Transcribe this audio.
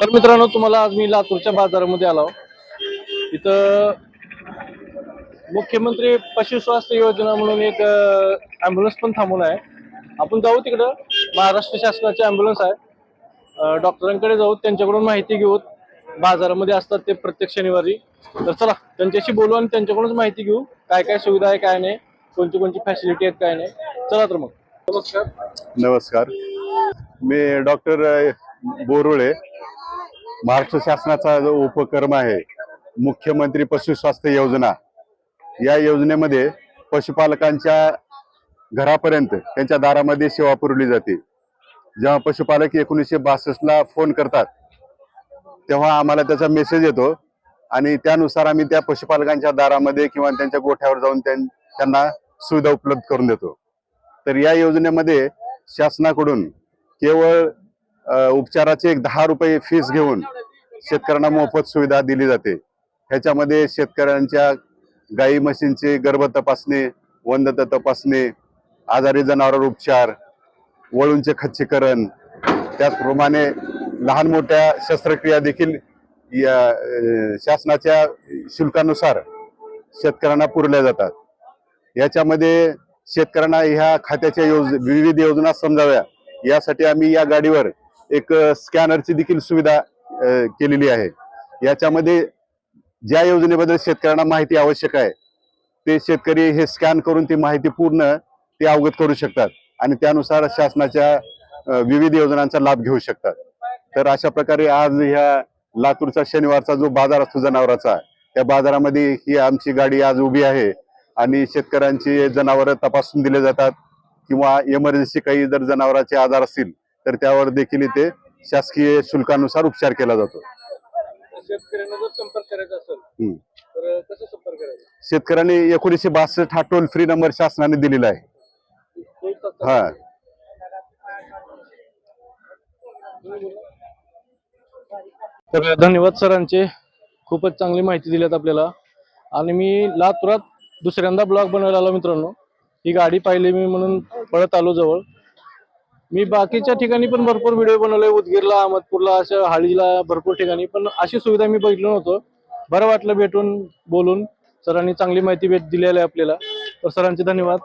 तर मित्रांनो तुम्हाला आज मी लातूरच्या बाजारामध्ये आलो इथं मुख्यमंत्री पशु स्वास्थ्य योजना म्हणून एक ॲम्ब्युलन्स पण थांबवला आहे. आपण जाऊ तिकडं. महाराष्ट्र शासनाचे ॲम्ब्युलन्स आहे. डॉक्टरांकडे जाऊ त्यांच्याकडून माहिती घेऊ. बाजारामध्ये असतात ते प्रत्येक शनिवारी. तर चला त्यांच्याशी बोलू आणि त्यांच्याकडूनच माहिती घेऊ. काय काय सुविधा आहे काय नाही. कोणती कोणती फॅसिलिटी आहेत काय नाही. चला तर मग. नमस्कार. नमस्कार मी डॉक्टर बोरुळे. महाराष्ट्र शासनाचा जो उपक्रम आहे मुख्यमंत्री पशु स्वास्थ्य योजना या योजनेमध्ये पशुपालकांच्या घरापर्यंत त्यांच्या दारामध्ये सेवा पुरवली जाते. जेव्हा पशुपालक एकोणीसशे बासष्टला फोन करतात तेव्हा आम्हाला त्याचा मेसेज येतो आणि त्यानुसार आम्ही त्या पशुपालकांच्या दारामध्ये किंवा त्यांच्या गोठ्यावर जाऊन त्यां- त्यांना सुविधा उपलब्ध करून देतो. तर या योजनेमध्ये शासनाकडून केवळ उपचाराचे एक दहा रुपये फीस घेऊन शेतकऱ्यांना मोफत सुविधा दिली जाते. ह्याच्यामध्ये शेतकऱ्यांच्या गाई म्हशींची गर्भ तपासणी वंदत तपासणी आजारी जनावर उपचार वळूंचे खच्चीकरण त्याचप्रमाणे लहान मोठ्या शस्त्रक्रिया देखील या शासनाच्या शुल्कानुसार शेतकऱ्यांना पुरल्या जातात. याच्यामध्ये शेतकऱ्यांना ह्या खात्याच्या योज विविध योजना समजाव्या. यासाठी आम्ही या गाडीवर एक स्कॅनरची देखील सुविधा केलेली आहे. याच्यामध्ये ज्या योजनेबद्दल शेतकऱ्यांना माहिती आवश्यक आहे ते शेतकरी हे स्कॅन करून ती माहिती पूर्ण ते अवगत करू शकतात आणि त्यानुसार शासनाच्या विविध योजनांचा लाभ घेऊ शकतात. तर अशा प्रकारे आज ह्या लातूरचा शनिवारचा जो बाजार असतो जनावराचा त्या बाजारामध्ये ही आमची गाडी आज उभी आहे आणि शेतकऱ्यांची जनावरं तपासून दिले जातात किंवा इमर्जन्सी काही जर जनावरांचे आजार असतील तर त्यावर देखील इथे शासकीय शुल्कानुसार उपचार केला जातो. शेतकऱ्यांना जर संपर्क करायचा असेल हम्म. तर कसं संपर्क करायचा? शेतकऱ्यांनी एकोणीसशे बासष्ट हा टोल फ्री नंबर शासनाने दिलेला आहे. हा. तर धन्यवाद सरांचे. खूपच चांगली माहिती दिल्यात आपल्याला. आणि मी लातूरात दुसऱ्यांदा ब्लॉग बनवायला आलो मित्रांनो. ही गाडी पाहिली मी म्हणून पळत आलो जवळ. मी बाकीच्या ठिकाणी पण भरपूर व्हिडिओ बनवले उदगीरला अहमदपूरला अशा हाळीला भरपूर ठिकाणी. पण अशी सुविधा मी बघितलं नव्हतं. बरं वाटलं भेटून बोलून. सरांनी चांगली माहिती भेट दिलेली आहे आपल्याला. तर सरांचे धन्यवाद.